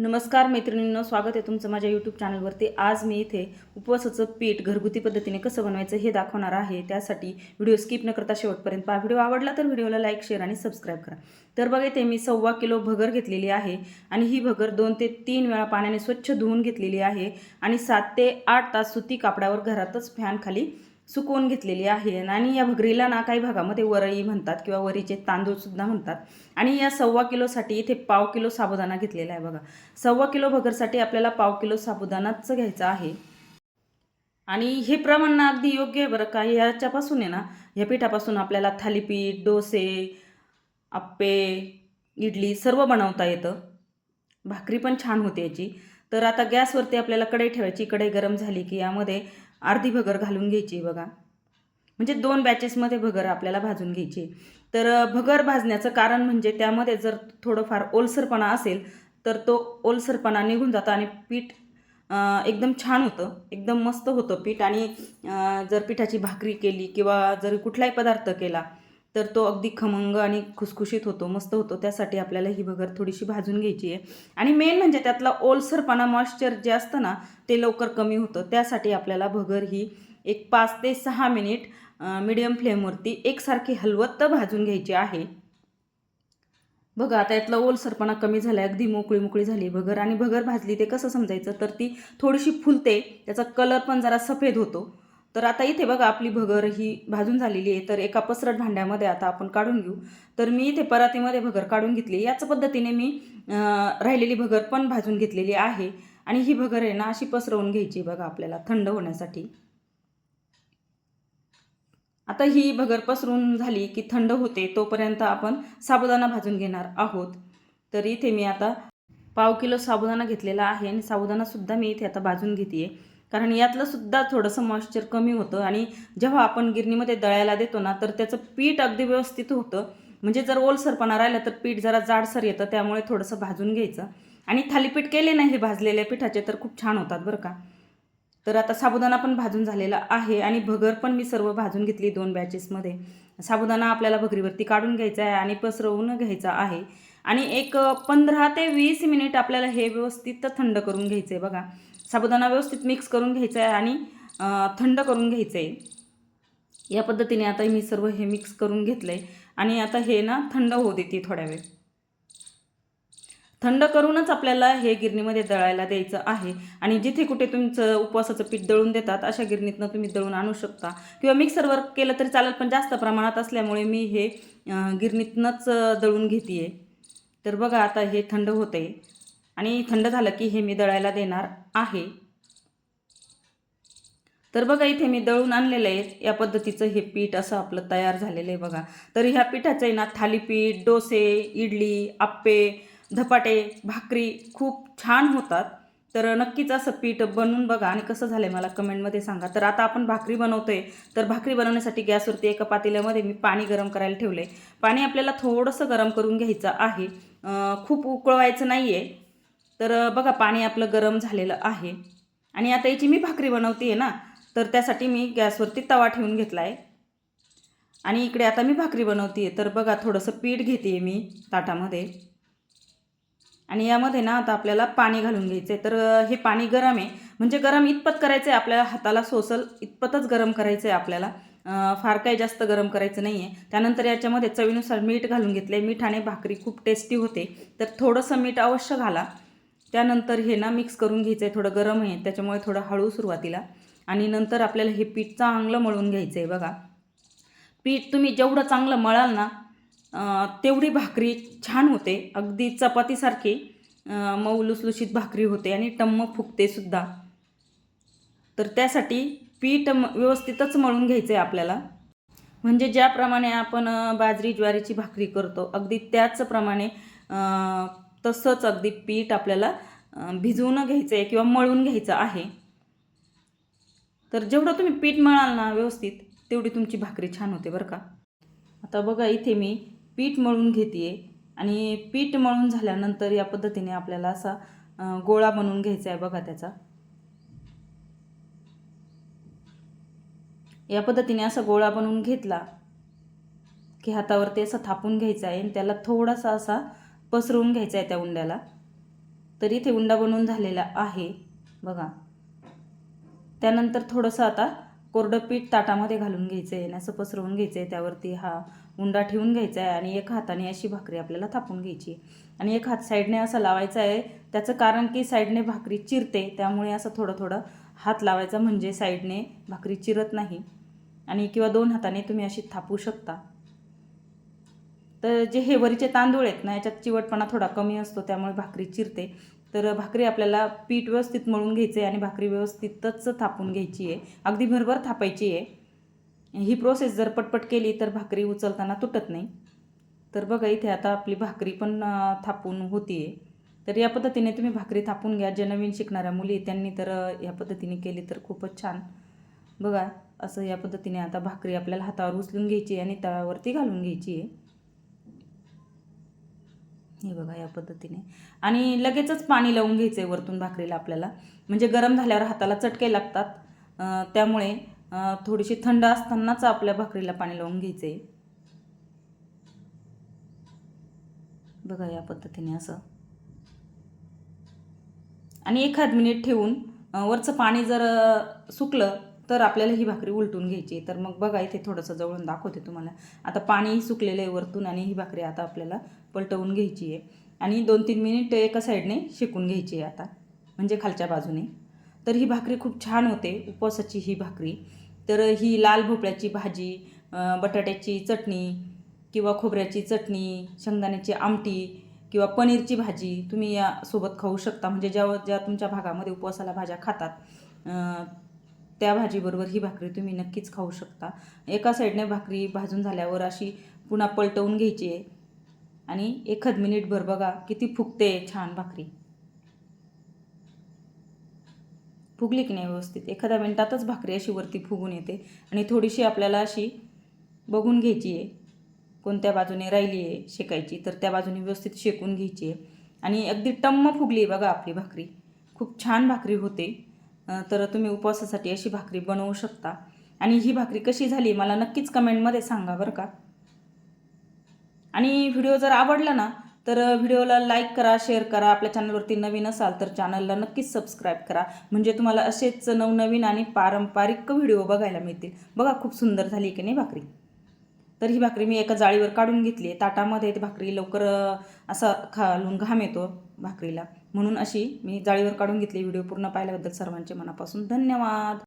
नमस्कार मैत्रिणींनो स्वागत आहे तुमचं माझ्या यूट्यूब चॅनलवरती आज मी इथे उपवासाचं पीठ घरगुती पद्धतीने कसं बनवायचं हे दाखवणार आहे. त्यासाठी व्हिडिओ स्किप न करता शेवटपर्यंत पहा. व्हिडिओ आवडला तर व्हिडिओला लाईक शेअर आणि सबस्क्राईब करा. तर बघा इथे मी सव्वा किलो भगर घेतलेली आहे आणि ही भगर दोन ते तीन वेळा पाण्याने स्वच्छ धुवून घेतलेली आहे आणि सात ते आठ तास सुती कापडावर घरातच फॅन खाली सुकवून घेतलेली आहे. आणि या भगरीला ना काही भागामध्ये वरई म्हणतात किंवा वरीचे तांदूळसुद्धा म्हणतात. आणि या सव्वा किलोसाठी इथे पाव किलो साबुदाणा घेतलेला आहे बघा. सव्वा किलो भगरसाठी आपल्याला पाव किलो साबुदाणाच घ्यायचा आहे. आणि हे प्रमाण ना अगदी योग्य आहे बरं का. याच्यापासून आहे ना ह्या पिठापासून आपल्याला थालीपीठ डोसे आप्पे इडली सर्व बनवता येतं. भाकरी पण छान होते याची. तर आता गॅसवरती आपल्याला कढई ठेवायची. कढई गरम झाली की यामध्ये अर्धी भगर घालून घ्यायची बघा. म्हणजे दोन बॅचेसमध्ये भगर आपल्याला भाजून घ्यायची तर भगर भाजण्याचं कारण म्हणजे त्यामध्ये जर थोडंफार ओलसरपणा असेल तर तो ओलसरपणा निघून जातो आणि पीठ एकदम छान होतं. एकदम मस्त होतं पीठ आणि जर पिठाची भाकरी केली किंवा जर कुठलाही पदार्थ केला तर तो अगदी खमंग आणि खुसखुशीत होतो मस्त होतो. त्यासाठी आपल्याला ही भगर थोडीशी भाजून घ्यायची आहे. आणि मेन म्हणजे त्यातला ओलसरपणा मॉइश्चर जे असतं ना ते लवकर कमी होतं. त्यासाठी आपल्याला भगर ही एक पाच ते सहा मिनिट मिडियम फ्लेमवरती एकसारखी हलवत भाजून घ्यायची आहे. बघा आता यातला ओलसरपणा कमी झाला अगदी मोकळी मोकळी झाली भगर. आणि भगर भाजली ते कसं समजायचं? तर ती थोडीशी फुलते. त्याचा कलर पण जरा सफेद होतो. तर आता इथे बघा आपली भगर ही भाजून झालेली आहे. तर एका पसरट भांड्यामध्ये आता आपण काढून घेऊ. तर मी इथे परातीमध्ये भगर काढून घेतली. याच पद्धतीने मी राहिलेली भगर पण भाजून घेतलेली आहे. आणि ही भगर आहे ना अशी पसरवून घ्यायची बघा आपल्याला थंड होण्यासाठी. आता ही भगर पसरून झाली की थंड होते तोपर्यंत आपण साबुदाणा भाजून घेणार आहोत. तर इथे मी आता पाव किलो साबुदाणा घेतलेला आहे आणि साबुदाणासुद्धा मी इथे आता भाजून घेते कारण यातलं सुद्धा थोडंसं मॉइश्चर कमी होतं आणि जेव्हा आपण गिरणीमध्ये दळायला देतो ना तर त्याचं पीठ अगदी व्यवस्थित होतं. म्हणजे जर ओलसरपणा राहिला तर पीठ जरा जाडसर येतं त्यामुळे थोडंसं भाजून घ्यायचं. आणि थालीपीठ केले नाही हे भाजलेल्या पिठाचे तर खूप छान होतात बरं का. तर आता साबुदाणा पण भाजून झालेला आहे आणि भगर पण मी सर्व भाजून घेतली दोन बॅचेसमध्ये साबुदाणा आपल्याला भगरीवरती काढून घ्यायचा आहे आणि पसरवून घ्यायचा आहे. आणि एक पंधरा ते वीस मिनिट आपल्याला हे व्यवस्थित थंड करून घ्यायचं आहे बघा. साबुदाणा व्यवस्थित मिक्स करून घ्यायचा आहे आणि थंड करून घ्यायचं आहे या पद्धतीने आता मी सर्व हे मिक्स करून घेतलं आहे आणि आता हे ना थंड होऊ देते थोड्या वेळ. थंड करूनच आपल्याला हे गिरणीमध्ये दळायला द्यायचं आहे. आणि जिथे कुठे तुमचं उपवासाचं पीठ दळून देतात अशा गिरणीतनं तुम्ही दळून आणू शकता. किंवा मिक्सरवर केलं तरी चालेल पण जास्त प्रमाणात असल्यामुळे मी हे गिरणीतनंच दळून घेते तर बघा आता हे थंड होते आणि थंड झालं की हे मी दळायला देणार आहे. तर बघा इथे मी दळून आणलेलं आहे. या पद्धतीचं हे पीठ असं आपलं तयार झालेलं आहे बघा. तर ह्या पिठाचं आहे ना थालीपीठ डोसे इडली आप्पे धपाटे भाकरी खूप छान होतात. तर नक्कीच असं पीठ बनवून बघा आणि कसं झालं आहे मला कमेंटमध्ये सांगा. तर आता आपण भाकरी बनवतो आहे तर भाकरी बनवण्यासाठी गॅसवरती एका पातेल्यामध्ये मी पाणी गरम करायला ठेवलं आहे पाणी आपल्याला थोडंसं गरम करून घ्यायचं आहे. खूप उकळवायचं नाही आहे तर बघा पाणी आपलं गरम झालेलं आहे. आणि आता याची मी भाकरी बनवते आहे ना तर त्यासाठी मी गॅसवरती तवा ठेवून घेतला आहे आणि इकडे आता मी भाकरी बनवते आहे तर बघा थोडंसं पीठ घेते मी ताटामध्ये. आणि यामध्ये ना आता आपल्याला पाणी घालून घ्यायचं आहे तर हे पाणी गरम आहे. म्हणजे गरम इतपत करायचं आहे आपल्याला हाताला सोसल इतपतच गरम करायचं आहे आपल्याला फार काही जास्त गरम करायचं नाही आहे त्यानंतर याच्यामध्ये चवीनुसार मीठ घालून घेतलं आहे मिठाने भाकरी खूप टेस्टी होते. तर थोडंसं मीठ अवश्य घाला. त्यानंतर हे ना मिक्स करून घ्यायचं आहे थोडं गरम आहे त्याच्यामुळे थोडं हळू सुरुवातीला. आणि नंतर आपल्याला हे पीठ चांगलं मळून घ्यायचं आहे बघा. पीठ तुम्ही जेवढं चांगलं मळाल ना तेवढी भाकरी छान होते. अगदी चपातीसारखी मऊ लुसलुशीत भाकरी होते आणि टम्म फुगते सुद्धा. तर त्यासाठी पीठ म व्यवस्थितच मळून घ्यायचं आहे आपल्याला. म्हणजे ज्याप्रमाणे आपण बाजरी ज्वारीची भाकरी करतो अगदी त्याचप्रमाणे तसंच अगदी पीठ आपल्याला भिजवून घ्यायचं आहे किंवा मळून घ्यायचं आहे. तर जेवढं तुम्ही पीठ मळाल ना व्यवस्थित तेवढी तुमची भाकरी छान होते बरं का. आता बघा इथे मी पीठ मळून घेते आणि पीठ मळून झाल्यानंतर या पद्धतीने आपल्याला असा गोळा बनवून घ्यायचा आहे बघा त्याचा. या पद्धतीने असा गोळा बनवून घेतला की हातावरती असं थापून घ्यायचं आहे आणि त्याला थोडासा असा पसरवून घ्यायचं आहे त्या उंड्याला. तर इथे उंडा बनवून झालेला आहे. बघा. त्यानंतर थोडंसं आता कोरडं पीठ ताटामध्ये घालून घ्यायचं आहे आणि असं पसरवून घ्यायचं आहे. त्यावरती हा उंडा ठेवून घ्यायचा आहे आणि एक हाताने अशी भाकरी आपल्याला थापून घ्यायची आहे. आणि एक हात साईडने असा लावायचा आहे. त्याचं कारण की साईडने भाकरी चिरते त्यामुळे असं थोडं थोडं हात लावायचा म्हणजे साईडने भाकरी चिरत नाही. आणि किंवा दोन हाताने तुम्ही अशी थापू शकता. तर जे हे वरीचे तांदूळ आहेत ना याच्यात चिवटपणा थोडा कमी असतो त्यामुळे भाकरी चिरते. तर भाकरी आपल्याला पीठ व्यवस्थित मळून घ्यायचं आहे आणि भाकरी व्यवस्थितच थापून घ्यायची आहे. अगदी भरभर थापायची आहे. ही प्रोसेस जर पटपट केली तर भाकरी उचलताना तुटत नाही. तर बघा इथे आता आपली भाकरी पण थापून होती आहे तर या पद्धतीने तुम्ही भाकरी थापून घ्या. जे नवीन शिकणाऱ्या मुली त्यांनी तर या पद्धतीने केली तर खूपच छान. बघा असं या पद्धतीने आता भाकरी आपल्याला हातावर उचलून घ्यायची आहे आणि तव्यावरती घालून घ्यायची आहे. हे बघा या पद्धतीने. आणि लगेचच पाणी लावून घ्यायचं आहे वरतून भाकरीला आपल्याला. म्हणजे गरम झाल्यावर हाताला चटके लागतात. त्यामुळे थोडीशी थंड असतानाच आपल्या भाकरीला पाणी लावून घ्यायचं आहे बघा या पद्धतीने असं. आणि एखाद मिनिट ठेवून वरचं पाणी जर सुकलं तर आपल्याला ही भाकरी उलटून घ्यायची आहे. तर मग बघा इथे थोडंसं जवळून दाखवते तुम्हाला. आता पाणीही सुकलेलं आहे वरतून आणि ही भाकरी आता आपल्याला पलटवून घ्यायची आहे. आणि दोन तीन मिनिट एका साईडने शेकून घ्यायची आहे आता म्हणजे खालच्या बाजूने. तर ही भाकरी खूप छान होते उपवासाची ही भाकरी. तर ही लाल भोपळ्याची भाजी बटाट्याची चटणी किंवा खोबऱ्याची चटणी शेंगदाण्याची आमटी किंवा पनीरची भाजी तुम्ही या सोबत खाऊ शकता. म्हणजे ज्या ज्या तुमच्या भागामध्ये उपवासाला भाज्या खातात त्या भाजीबरोबर ही भाकरी तुम्ही नक्कीच खाऊ शकता. एका साईडने भाकरी भाजून झाल्यावर अशी पुन्हा पलटवून घ्यायची आहे. आणि एखाद मिनिटभर बघा किती फुगते छान भाकरी. फुगली की नाही व्यवस्थित? एखाद्या मिनटातच भाकरी अशी वरती फुगून येते. आणि थोडीशी आपल्याला अशी बघून घ्यायची आहे. कोणत्या बाजूने राहिली आहे शेकायची तर त्या बाजूने व्यवस्थित शेकून घ्यायची आहे. आणि अगदी टम्म फुगली आहे बघा आपली भाकरी. खूप छान भाकरी होते. तर तुम्ही उपवासासाठी अशी भाकरी बनवू शकता. आणि ही भाकरी कशी झाली मला नक्कीच कमेंटमध्ये सांगा बरं का. आणि व्हिडिओ जर आवडला ना तर व्हिडिओला लाईक करा शेअर करा आपल्या चॅनलवरती नवीन असाल तर चॅनलला नक्कीच सबस्क्राईब करा. म्हणजे तुम्हाला असेच नवनवीन आणि पारंपरिक व्हिडिओ बघायला मिळतील. बघा खूप सुंदर झाली की नाही भाकरी. तर ही भाकरी मी एका जाळीवर काढून घेतली आहे. ताटामध्ये ती भाकरी लवकर असं असा खालून घाम येतो भाकरीला. म्हणून अशी मी जाळीवर काढून घेतली. व्हिडिओ पूर्ण पाहिल्याबद्दल सर्वांचे मनापासून धन्यवाद.